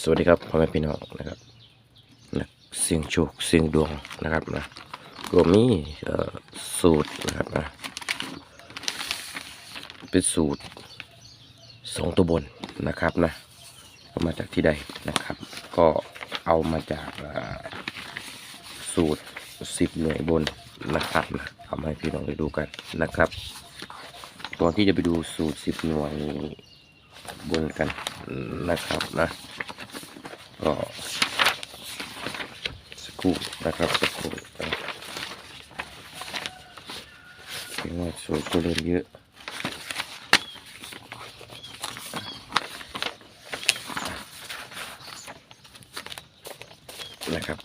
สวัสดีครับพ่อแม่พี่น้องนะครับนักเสียงโชคเสียงดวงนะครับนะก็มีสูตรนะครับนะเป็นสูตรสองตัวบนนะครับนะเอามาจากที่ใดนะครับ ก็เอามาจากสูตรสิบหน่วยบนนะครับนะเอามาให้พี่น้องได้ดูกันนะครับก่อนที่จะไปดูสูตรสิบหน่วยบนกันนะครับนะ ก็สักครู่นะครับสักครู่นะเห็นว่าสวยก็เริ่มเยอะนะครับ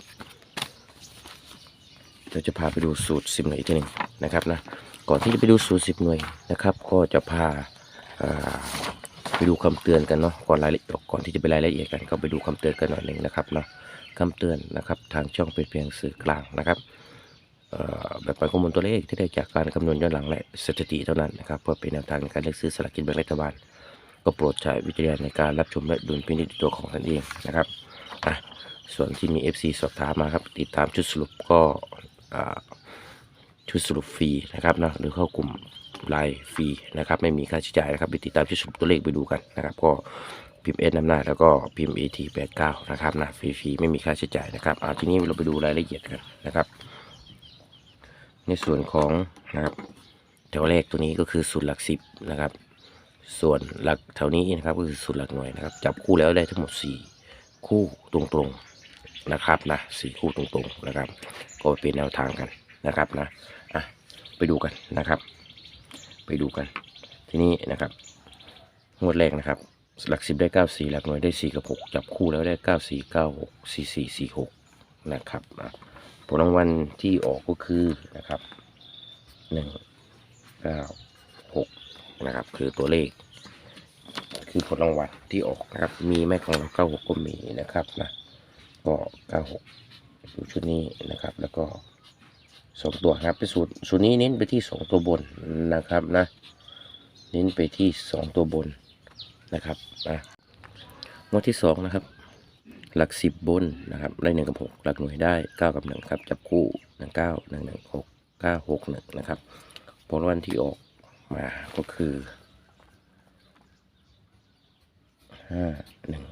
เราจะพาไปดูสูตรสิบหน่วยอีกทีหนึ่งนะครับนะก่อนที่จะไปดูสูตรสิบหน่วยนะครับ ก็จะพา ไปดูคำเตือนกันเนาะก่อนรายละเอียดก่อนที่จะไปรายละเอียดกันก็ไปดูคำเตือนกันหน่อยหนึ่งนะครับเนาะคำเตือนนะครับทางช่องเป็นเพียงสื่อกลางนะครับแบบปล่อยข้อมูลตัวเลขที่ได้จากการคำนวณย้อนหลังและสถิติเท่านั้นนะครับเพื่อเป็นแนวทางในการเลือกซื้อสลากกินแบ่งรัฐบาล ก็โปรดใช้วิจารณญาณในการรับชมและดุลพินิจตัวของท่านเองนะครับอะส่วนที่มี FC สอบถามมาครับติดตามชุดสรุปก็อ่า ชุดสรุปฟรีนะครับนะหรือเข้ากลุ่มไลน์ฟรีนะครับไม่มีค่าใช้จ่ายนะครับไปติดตามชุดสรุปตัวเลขไปดูกันนะครับ ก็พิมพ์เอสนำหน้าแล้วก็พิมพ์ AT 8 9นะครับนะฟรีๆไม่มีค่าใช้จ่ายนะครับอ่าทีนี้เราไปดูรายละเอียดกันนะครับ ในส่วนของนะครับแถวแรกตัวนี้ก็คือสูตรหลักสิบนะครับ ส่วนหลักแถวนี้นะครับก็คือสูตรหลักหน่วยนะครับ จับคู่แล้วได้ทั้งหมด 4 คู่ตรงๆนะครับนะสี่คู่ตรงๆนะครับ ก็เป็นแนวทางกัน นะครับนะอะไปดูกันนะครับ ไปดูกัน ทีนี้นะครับงวดแรกนะครับ หลักสิบได้เก้าสี่หลักหน่วยได้สี่กับหกจับคู่แล้วได้เก้าสี่เก้าหกสี่สี่สี่หกนะครับอะผลรางวัลที่ออกก็คือนะครับหนึ่งเก้าหกนะครับ คือตัวเลข คือผลรางวัลที่ออกนะครับ มีแม่ของเราเก้าหกก็มีนะครับนะก็เก้าหกดูชุดนี้นะครับ แล้วก็ สองตัวครับเป็นสูตรสูตรนี้เน้นไปที่สองตัวบนนะครับนะเน้นไปที่สองตัวบนนะครับนะงวดที่สองนะครับ หลักสิบบนนะครับได้หนึ่งกับหกหลักหน่วยได้เก้ากับหนึ่งครับจับคู่หนึ่งเก้าหนึ่งหนึ่งหกเก้าหกหนึ่งนะครับผลวันที่ออกมาก็คือห้าหนึ่ง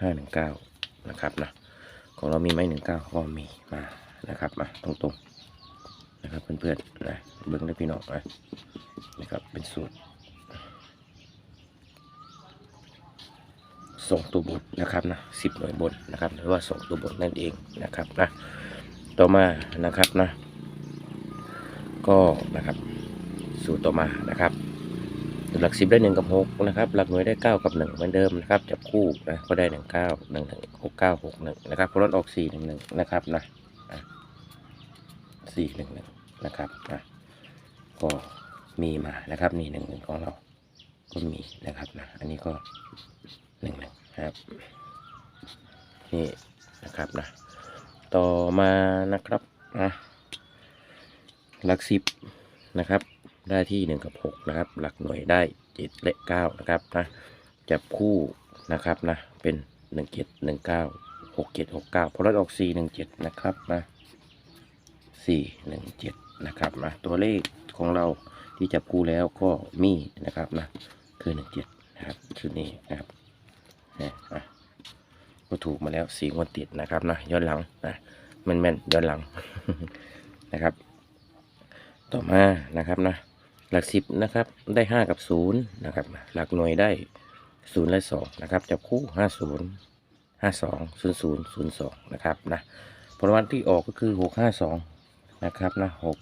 ห้าหนึ่งเก้านะครับนะ ของเรามีไหมหนึ่งเก้าก็มีมานะครับมาตรงๆนะครับเพื่อนๆนะเบิ้งได้พี่น้องนะนะครับเป็นสูตรส่งตัวบนนะครับนะสิบหน่วยบนนะครับหรือว่าส่งตัวบนนั่นเองนะครับนะต่อมานะครับนะก็นะครับ สูตรต่อมานะครับ หลักสิบได้หนึ่งกับหกนะครับหลักหน่วยได้เก้ากับหนึ่งเหมือนเดิมนะครับจับคู่นะก็ได้หนึ่งเก้าหนึ่งหนึ่งหกเก้าหกหนึ่งนะครับพลดออกสี่หนึ่งหนึ่งนะครับนะสี่หนึ่งหนึ่งนะครับนะก็มีมานะครับนี่หนึ่งหนึ่งของเราก็มีนะครับนะอันนี้ก็หนึ่งหนึ่งครับนี่นะครับนะต่อมานะครับนะหลักสิบนะครับ ได้ที่หนึ่งกับหกนะครับ หลักหน่วยได้เจ็ดและเก้านะครับนะจับคู่นะครับนะเป็นหนึ่งเจ็ดหนึ่งเก้าหกเจ็ดหกเก้าพลดออกสี่หนึ่งเจ็ดนะครับนะสี่หนึ่งเจ็ดนะครับนะตัวเลขของเราที่จับคู่แล้วก็มีนะครับนะคือหนึ่งเจ็ดนะครับชุดนี้นะครับนะอะก็ถูกมาแล้วสี่งวดติดนะครับนะย้อนหลังนะแม่นๆย้อนหลังนะครับ ต่อมานะครับนะ หลักสิบนะครับได้ห้ากับศูนย์นะครับหลักหน่วยได้ศูนย์และสองนะครับจับคู่ห้าศูนย์ห้าสองศูนย์ศูนย์ศูนย์สองนะครับนะผลวันที่ออกก็คือหกห้าสองนะครับนะหก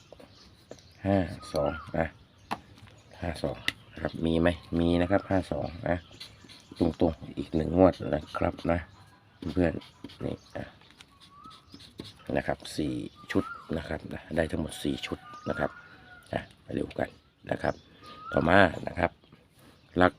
ห้าสองนะห้าสองนะครับมีไหมมีนะครับห้าสองนะตรงๆอีกหนึ่งงวดนะครับนะเพื่อนนี่อะนะครับสี่ชุดนะครับนะได้ทั้งหมดสี่ชุดนะครับอะไปดูกัน นะครับ ต่อมานะครับหลัก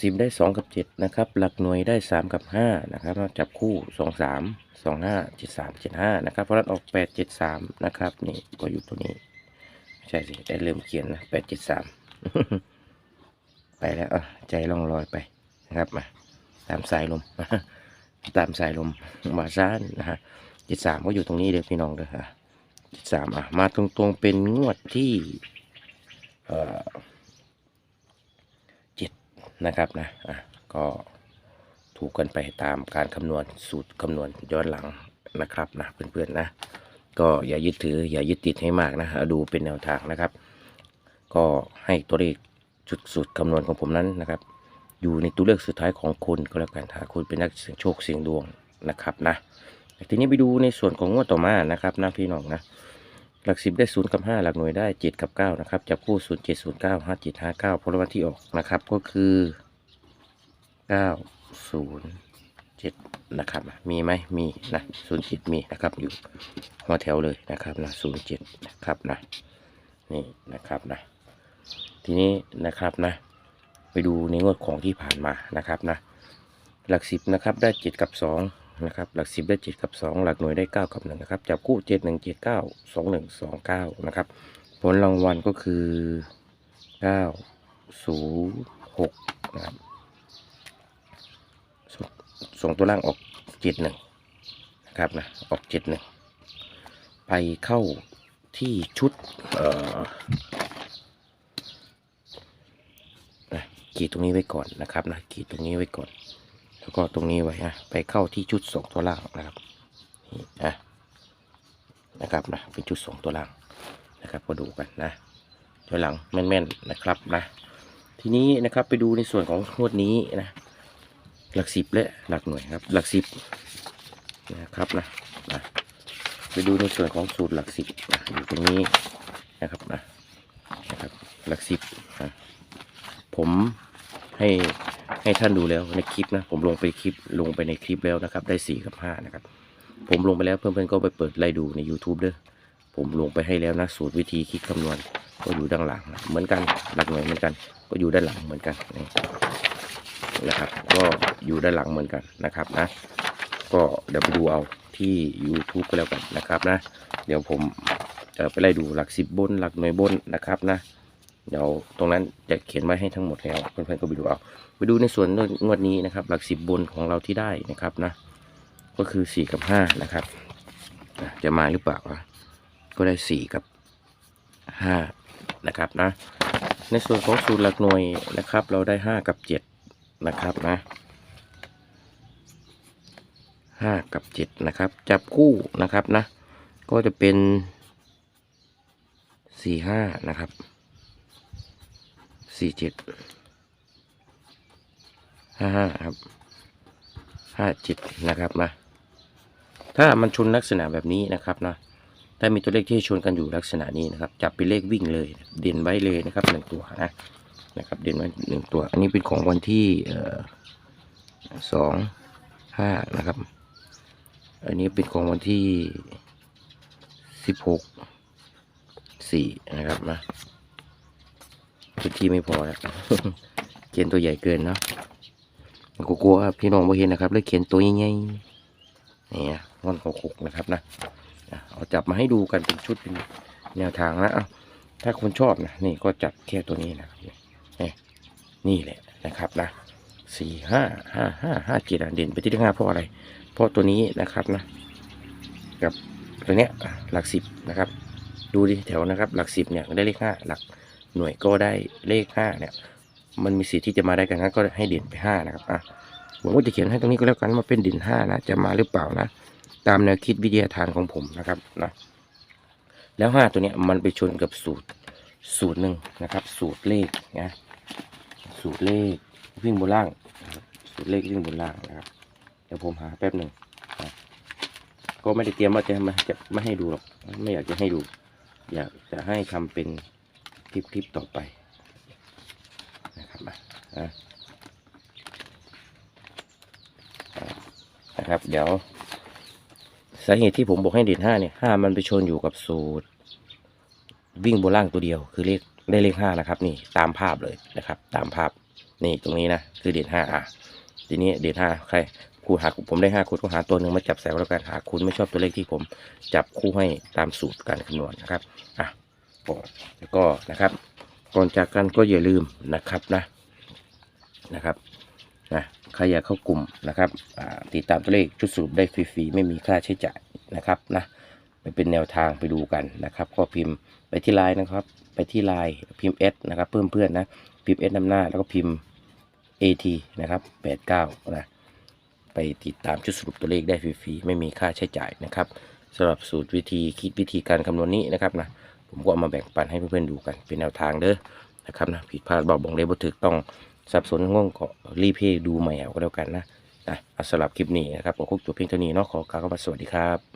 สิบได้สองกับเจ็ดนะครับ หลักหน่วยได้สามกับห้านะครับจับคู่สองสามสองห้าเจ็ดสามเจ็ดห้านะครับเพราะนั้นออกแปดเจ็ดสามนะครับนี่ก็อยู่ตัวนี้ไม่ใช่สิได้เริ่มเขียนนะแปดเจ็ดสามไปแล้วอะใจล่องลอยไปนะครับมาตามสายลมตามสายลมมาซ่านนะฮะจิตสามก็อยู่ตรงนี้เด้อพี่น้องเด้อฮะ สามอะ มาตรงๆเป็นงวดที่เอ่อเจ็ดนะครับนะอะก็ถูกกันไปตามการคำนวณสูตรคำนวณย้อนหลังนะครับนะเพื่อนๆนะ ก็อย่ายึดถืออย่ายึดติดให้มากนะดูเป็นแนวทางนะครับ ก็ให้ตัวเลขจุดสุดคำนวณของผมนั้นนะครับ อยู่ในตัวเลือกสุดท้ายของคุณก็แล้วกันถ้าคุณเป็นนักเสี่ยงโชคเสี่ยงดวงนะครับนะ ทีนี้ไปดูในส่วนของงวดต่อมานะครับนะพี่น้องนะหลักสิบได้ศูนย์กับห้าหลักหน่วยได้เจ็ดกับเก้านะครับจับคู่ศูนย์เจ็ดศูนย์เก้าห้าเจ็ดห้าเก้าพลวันที่ออกนะครับก็คือเก้าศูนย์เจ็ดนะครับมีไหมมีนะศูนย์เจ็ดมีนะครับอยู่หัวแถวเลยนะครับนะศูนย์เจ็ดนะครับนะนี่นะครับนะทีนี้นะครับนะไปดูในงวดของที่ผ่านมานะครับนะหลักสิบนะครับได้เจ็ดกับสอง นะครับ หลักสิบได้เจ็ดกับสองหลักหน่วยได้เก้ากับหนึ่งนะครับ จับคู่เจ็ดหนึ่งเจ็ดเก้าสองหนึ่งสองเก้านะครับ ผลรางวัลก็คือเก้าศูนย์หกนะครับสองสองตัวล่างออกเจ็ดหนึ่งนะครับนะ ออกเจ็ดหนึ่งไปเข้าที่ชุดเอ่อนะขีดตรงนี้ไว้ก่อนนะครับนะขีดตรงนี้ไว้ก่อน แล้วก็ตรงนี้ไว้นะไปเข้าที่ชุดสองตัวล่างนะครับนี่นะนะครับนะเป็นชุดสองตัวล่างนะครับก็ดูกันนะตัวหลังแม่นๆนะครับนะทีนี้นะครับไปดูในส่วนของงวดนี้นะหลักสิบและหลักหน่วยครับหลักสิบนะครับนะนะไปดูในส่วนของสูตรหลักสิบนะอยู่ตรงนี้นะครับนะนะครับหลักสิบนะผมให้ ให้ท่านดูแล้วในคลิปนะ ผมลงไปคลิปลงไปในคลิปแล้วนะครับ ได้สี่กับห้านะครับ ผมลงไปแล้วเพื่อนๆก็ไปเปิดไล่ดูใน YouTube เด้อผมลงไปให้แล้วนะ สูตรวิธีคิดคำนวณ ก็อยู่ด้านหลังนะเหมือนกันหลักหน่วยเหมือนกัน ก็อยู่ด้านหลังเหมือนกันนี่นะครับ ก็อยู่ด้านหลังเหมือนกันนะครับนะ ก็เดี๋ยวไปดูเอาที่ YouTube ก็แล้วกันนะครับนะ เดี๋ยวผมจะไปไล่ดูหลักสิบบนหลักหน่วยบนนะครับนะ เดี๋ยวตรงนั้นจะเขียนไว้ให้ทั้งหมดแล้วเพื่อนๆก็ไปดูเอาไปดูในส่วนงวดนี้นะครับ หลักสิบบนของเราที่ได้นะครับนะ ก็คือสี่กับห้านะครับจะมาหรือเปล่าก็ได้สี่กับห้านะครับนะ ในส่วนของสูตรหลักหน่วยนะครับ เราได้ห้ากับเจ็ดนะครับนะห้ากับเจ็ดนะครับ จับคู่นะครับนะ ก็จะเป็นสี่ห้านะครับ สี่เจ็ดห้าห้าครับห้าเจ็ดนะครับนะถ้ามันชนลักษณะแบบนี้นะครับนะถ้ามีตัวเลขที่ชนกันอยู่ลักษณะนี้นะครับ จับเป็นเลขวิ่งเลย เด่นไว้เลยนะครับหนึ่งตัวนะนะครับ เด่นไว้หนึ่งตัว อันนี้เป็นของวันที่สองห้านะครับ อันนี้เป็นของวันที่สิบหกสี่นะครับนะ พื้นที่ไม่พอแล้วเขียนตัวใหญ่เกินเนาะก็กลัวพี่น้องไม่เห็นนะครับเลยเขียนตัวใหญ่ๆนี่งอนหกหกนะครับนะเอาจับมาให้ดูกันเป็นชุดเป็นแนวทางนะถ้าคนชอบนะนี่ก็จับแค่ตัวนี้นะครับนี่นี่แหละนะครับนะสี่ห้าห้าห้าห้าเจ็ดอะเด่นไปที่เลขห้าเพราะอะไรเพราะตัวนี้นะครับนะ กับตัวเนี้ยหลักสิบนะครับ ดูดิแถวนะครับ หลักสิบเนี่ยได้เลขห้าหลัก หน่วยก็ได้เลขห้าเนี่ย มันมีสิทธิ์ที่จะมาได้กันงั้นก็ให้เด่นไปห้านะครับอะผมก็จะเขียนให้ตรงนี้ก็แล้วกันมาเป็นเด่นห้านะจะมาหรือเปล่านะ ตามแนวคิดวิทยาทานของผมนะครับนะแล้วห้าตัวเนี้ยมันไปชนกับสูตรสูตรหนึ่งนะครับ สูตรเลขนะสูตรเลขวิ่งบนล่างสูตรเลขวิ่งบนล่างนะครับเดี๋ยวผมหาแป๊บหนึ่งนะก็ไม่ได้เตรียมว่าจะมาจะไม่ให้ดูหรอกไม่อยากจะให้ดู อยากจะให้ทำเป็น คลิปคลิปต่อไปนะครับอะนะครับ เดี๋ยวสาเหตุที่ผมบอกให้เด่นห้าเนี่ยห้ามันไปชนอยู่กับสูตร วิ่งบนล่างตัวเดียว คือเลขได้เลขห้านะครับ นี่ตามภาพเลยนะครับ ตามภาพนี่ตรงนี้นะคือเด่นห้าอะทีนี้เด่นห้าใครคูหาผมได้ห้าคุณก็หาตัวหนึ่งมาจับใส่ไว้แล้วกันหาคุณไม่ชอบตัวเลขที่ผมจับคู่ให้ตามสูตรการคำนวณนะครับอะ แล้วก็นะครับ ก่อนจากกันก็อย่าลืมนะครับนะนะครับนะใครอยากเข้ากลุ่มนะครับติดตามตัวเลขชุดสรุปได้ฟรีๆไม่มีค่าใช้จ่ายนะครับนะมันเป็นแนวทางไปดูกันนะครับ ก็พิมพ์ไปที่ไลน์นะครับ ไปที่ไลน์พิมพ์ S นะครับ เพิ่มเพื่อนนะพิมพ์ S นำหน้าแล้วก็พิมพ์ AT นะครับ89นะไปติดตามชุดสรุปตัวเลขได้ฟรีๆไม่มีค่าใช้จ่ายนะครับสำหรับสูตรวิธีคิดวิธีการคำนวณนี้นะครับนะ ผมก็เอามาแบ่งปันให้เพื่อนๆดูกันเป็นแนวทางเด้อนะครับนะผิดพลาดบอกบองเลบถึกต้องสับสนง่วงก็รีบพย์ดูใหม่เอาก็แล้วกันนะนะเอาสำหรับคลิปนี้นะครับผมคุกจบเพียงเท่านี้เนาะขอกล่าวคำว่าสวัสดีครับ